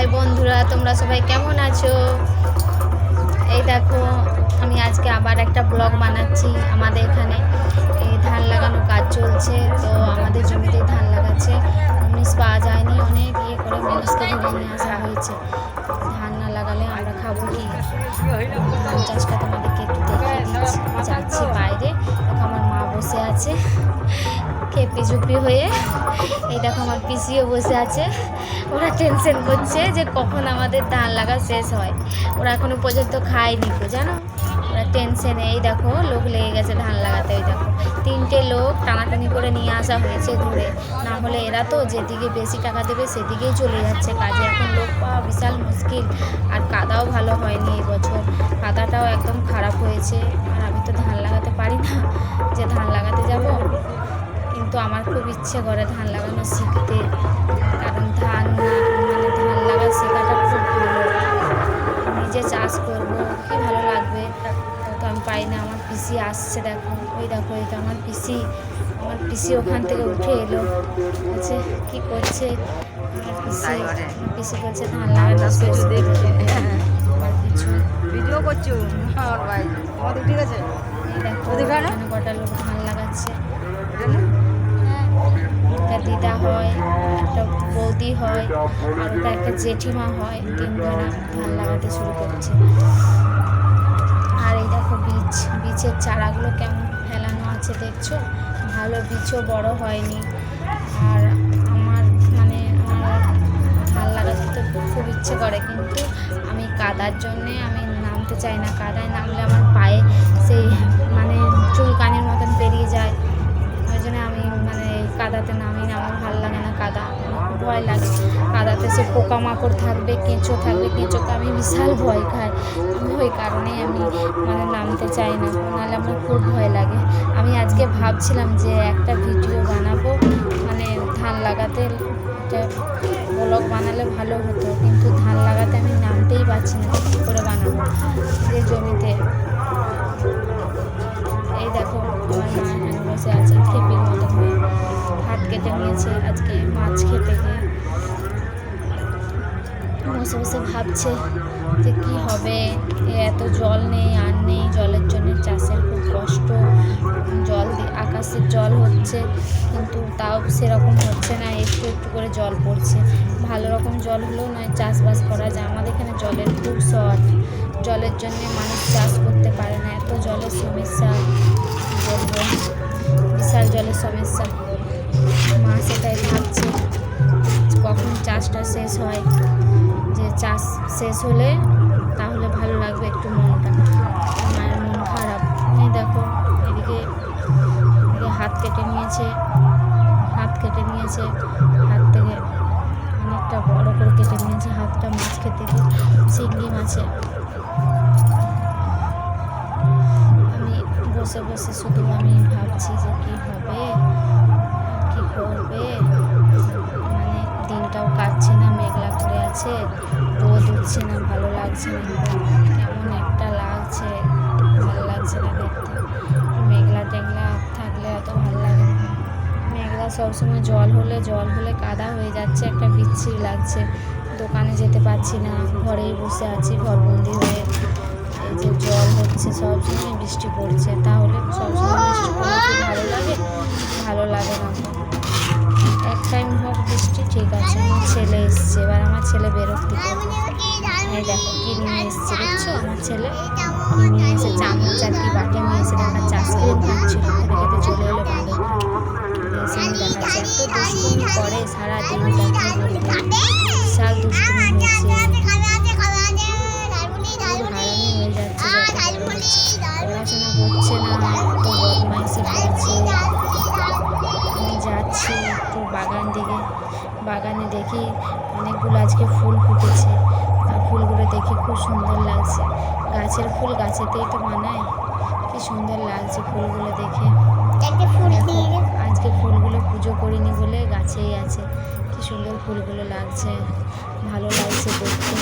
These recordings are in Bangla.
হাই বন্ধুরা, তোমরা সবাই কেমন আছো? এই দেখো, আমি আজকে আবার একটা ব্লগ বানাচ্ছি আমাদের এখানে। এই ধান লাগানো কাজ চলছে, তো আমাদের জমিতে ধান লাগাচ্ছে। মুনিশ পাওয়া যায়নি, অনেক ইয়ে করে মুনিশকে ধরে নিয়ে আসা হয়েছে। ধান না লাগালে আমরা খাব কি? ধান চাষটা তোমাদেরকে একটু দিচ্ছি। যাচ্ছি বাইরে। দেখো আমার মা বসে আছে। খেপি চুপি হয়ে? এই দেখো আমার পিসিও বসে আছে। ওরা টেনশন করছে যে কখন আমাদের ধান লাগা শেষ হয়। ওরা এখনও পর্যন্ত খায়নি তো জানো? ওরা টেনশনে এই দেখো, লোক লেগে গেছে ধান লাগাতে, এই দেখো। তিনটে লোক টানাটানি করে নিয়ে আসা হয়েছে ঘুরে। না হলে এরা তো যেদিকে বেশি টাকা দেবে সেদিকেই চলে যাচ্ছে কাজে। এখন লোক পাওয়া বিশাল মুশকিল। আর কাদাও ভালো হয়নি এই বছর। কাদাটাও একদম খারাপ হয়েছে। আর আমি তো ধান লাগাতে পারি না। যে ধান লাগাতে যাব কিন্তু আমার খুব ইচ্ছে করে ধান লাগানো শিখতে। কারণ ধান মানে ধান লাগা শেখাটা খুব ভালো। নিজে চাষ করব কি ভালো লাগবে? তো আমি পাই না আমার পিসি আসছে দেখো। ওই দেখো এটা আমার পিসি আমার পিসি ওখান থেকে উঠে এলো। বলছে কি করছে? আমার পিসি তাই করে। আমার পিসি বলছে ধান লাগানো আমার কিছু ভিডিও করছ? আমার ভাই। তোমাদের ঠিক আছে? এই দেখো কটা লোক ধান লাগাচ্ছে? একটা দিদা হয়, একটা বৌদি হয়, আর ওটা একটা জেঠিমা হয় তিনজনা ধান লাগাতে শুরু করছে। আর এই দেখো বীজ, বীজের চারাগুলো কেমন ফেলানো আছে দেখছ? ভালো বীজও বড় হয়নি। আর আমার মানে আমার ধান লাগাতে তো খুব ইচ্ছে করে, কিন্তু আমি কাদার জন্যে আমি নামতে চাই না। কাদায় নামলে আমার পায়ে সেই মানে চুলকানির মতন বেরিয়ে যায়। জন্য আমি মানে কাদাতে নামি না, আমার ভালো লাগে না কাদা, আমার ভয় লাগে। কাদাতে সে পোকামাকড় থাকবে, কেঁচো থাকবে কেঁচোকে আমি বিশাল ভয় খাই। ওই কারণেই আমি মানে নামতে চাই না, নাহলে আমার খুব ভয় লাগে। আমি আজকে ভাবছিলাম যে একটা ভিডিও বানাবো মানে ধান লাগাতে ব্লগ বানালে ভালো হতো, কিন্তু ধান লাগাতে আমি নামতেই বসে আছে খেপির মতো হয়ে হাত কেটে নিয়েছে, আজকে মাছ খেতে গিয়ে। বসে বসে ভাবছে যে কী হবে? এত জল নেই, আর নেই। জলের জন্য চাষের খুব কষ্ট। জল আকাশের জল হচ্ছে, কিন্তু তাও সেরকম হচ্ছে না। একটু একটু করে জল পড়ছে। ভালো রকম জল হলেও নয়, চাষবাস করা যায়। আমাদের এখানে জলের খুব শর্ট জলের জন্য মানুষ চাষ করতে পারে না। এত জলের সমস্যা। বলব? বিশাল জলের সমস্যা। মা সেটাই ভাবছে কখন চাষটা শেষ হয়। যে চাষ শেষ হলে তাহলে ভালো লাগবে একটু মনটা। মায়ের মন খারাপ। এই দেখো, এদিকে হাত কেটে নিয়েছে, হাত কেটে নিয়েছে, হাত থেকে অনেকটা বড় করে কেটে নিয়েছে হাতটা মাছ খেতে গিয়ে চিংড়ি মাছে। বসে বসে শুধু আমি ভাবছি যে কী হবে, কী করবে। মানে দিনটাও কাটছে না, মেঘলা করে আছে, রোদ উঠছে না, ভালো লাগছে না। কেমন একটা লাগছে, ভালো লাগছে না দেখতে। মেঘলা টেঘলা থাকলে অত ভালো লাগে না। মেঘলা সবসময় জল হলে জল হলে কাদা হয়ে যাচ্ছে, একটা বিচ্ছিরি লাগছে। দোকানে যেতে পারছি না, ঘরেই বসে আছি, ঘরবন্দি হয়ে যে জল হচ্ছে সবসময় বৃষ্টি পড়ছে, তাহলে সবসময় বৃষ্টি পড়লে ভালো লাগে। ভালো লাগে না। এক টাইম হোক বৃষ্টি, ঠিক আছে, আমার ছেলে এসছে। এবার আমার ছেলে বেরোতে এই দেখো কি নিয়ে এসছে, দেখছ? আমার ছেলে নিয়ে এসে চামচ আর কি বাটি নিয়ে এসে দেখা যাচ্ছে আইসক্রিম খাচ্ছিল খেতে চলে এলো বান্ধব এসে নিয়ে দেখাচ্ছে এত দুষ্টুমি করে সারাদিন। বাগানে দেখি অনেকগুলো আজকে ফুল ফুটেছে। আর ফুলগুলো দেখে খুব সুন্দর লাগছে। গাছের ফুল গাছেতেই তো মানায় কি সুন্দর লাগছে ফুলগুলো দেখে। আজকে ফুলগুলো পুজো করিনি বলে গাছেই আছে। কি সুন্দর ফুলগুলো লাগছে। ভালো লাগছে দেখতে।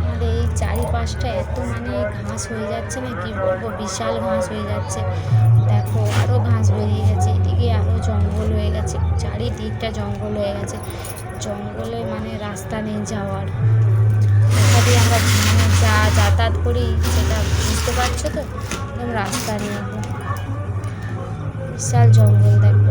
আমাদের এই চারিপাশটা এত মানে ঘাস হয়ে যাচ্ছে না কি বলব? বিশাল ঘাস হয়ে যাচ্ছে। দেখো আরও ঘাস বেরিয়ে গেছে। এদিকে আরও জঙ্গল হয়ে গেছে। চারিদিকটা জঙ্গল হয়ে গেছে। জঙ্গলে মানে রাস্তা নেই যাওয়ার। কোথা আমরা মানে যা যাতায়াত করি সেটা বুঝতে পারছ তো? রাস্তা নেই বিশাল জঙ্গল দেখো।